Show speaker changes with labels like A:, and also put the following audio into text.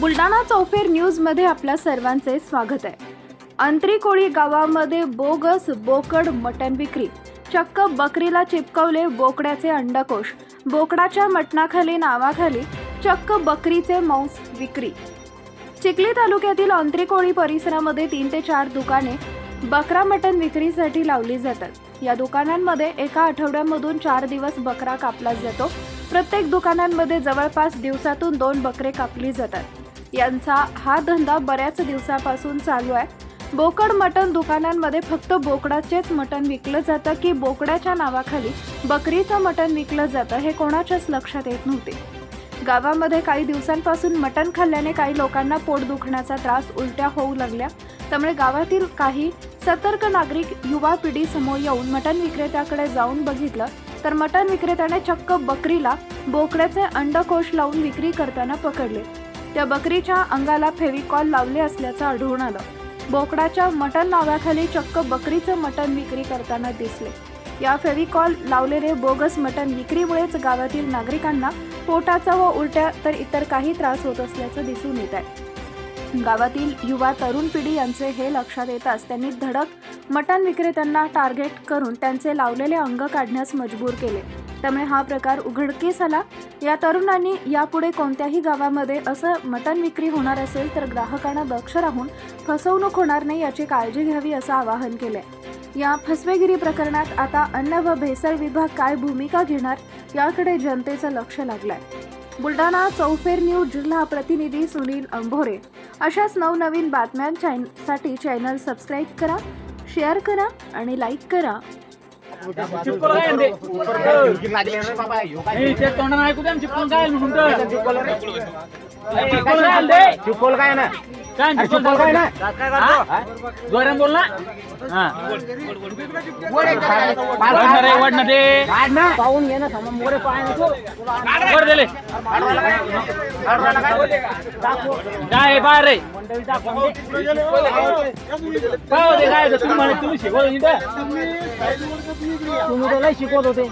A: बुलढाणा चौफेर न्यूजमध्ये आपल्या सर्वांचे स्वागत आहे. अंत्रिकोळी गावामध्ये बोगस बोकड मटण विक्री. चक्क बकरीला चिपकवले बोकड्याचे अंडकोश. बोकडाच्या मटणाखाली नावाखाली चक्क बकरीचे मांस विक्री. चिखली तालुक्यातील अंत्रिकोळी परिसरामध्ये तीन ते चार दुकाने बकरा मटण विक्रीसाठी लावली जातात. या दुकानांमध्ये एका आठवड्यामधून चार दिवस बकरा कापला जातो. प्रत्येक दुकानांमध्ये जवळपास दिवसातून दोन बकरे कापली जातात. यांचा हा धंदा बऱ्याच दिवसापासून चालू आहे. बोकड मटण दुकानांमध्ये फक्त बोकडाचेच मटण विकलं जातं की बोकड्याच्या नावाखाली बकरीचं मटण विकलं जातं हे कोणाच्याच लक्षात येत नव्हते. गावामध्ये काही दिवसांपासून मटण खाल्ल्याने काही लोकांना पोट दुखण्याचा त्रास उलट्या होऊ लागल्या. त्यामुळे गावातील काही सतर्क नागरिक युवा पिढी समोर येऊन मटण विक्रेत्याकडे जाऊन बघितलं तर मटण विक्रेत्याने चक्क बकरीला बोकड्याचे अंडकोश लावून विक्री करताना पकडले. त्या बकरीच्या अंगाला फेविकॉल लावले असल्याचं आढळून आलं. बोकडाच्या मटण नावाखाली चक्क बकरीचं मटण विक्री करताना दिसले. या फेविकॉल लावलेले बोगस मटण विक्रीमुळेच गावातील नागरिकांना पोटाचा व उलट्या तर इतर काही त्रास होत असल्याचं दिसून येत आहे. गावातील युवा तरुण पिढी यांचे हे लक्षात येताच त्यांनी धडक मटण विक्रेत्यांना टार्गेट करून त्यांचे लावलेले अंग काढण्यास मजबूर केले. त्यामुळे हा प्रकार उघडकीस आला. या तरुणांनी यापुढे कोणत्याही गावामध्ये असं मटण विक्री होणार असेल तर ग्राहकांना दक्ष राहून फसवणूक होणार नाही याची काळजी घ्यावी असं आवाहन केलंय. या फसवेगिरी प्रकरणात आता अन्न व भेसळ विभाग काय भूमिका घेणार याकडे जनतेचं लक्ष लागलंय. बुलढाणा चौफेर न्यूज जिल्हा प्रतिनिधी सुनील अंभोरे. अशाच नवनवीन बातम्यांसाठी चॅनल सबस्क्राईब करा शेअर करा आणि लाईक करा.
B: चिपकोला काय आणते? ए, ते तोंडानं ऐकू द्या ना, चिपकोला काय म्हणून तर. चिपकोला काय आणते?
C: चिपकोल काय ना ना
B: हा? जोरानं बोल ना. हा. आहे, वाढणार ते.
C: पाहून घे ना समोर मोरे पाय नको.
B: वर दिले. काय बाहेर रे. काय होते? काय होते? तुम्ही तुम्ही शिकवलं इथं
C: तुम्ही तर लय शिकवत होते.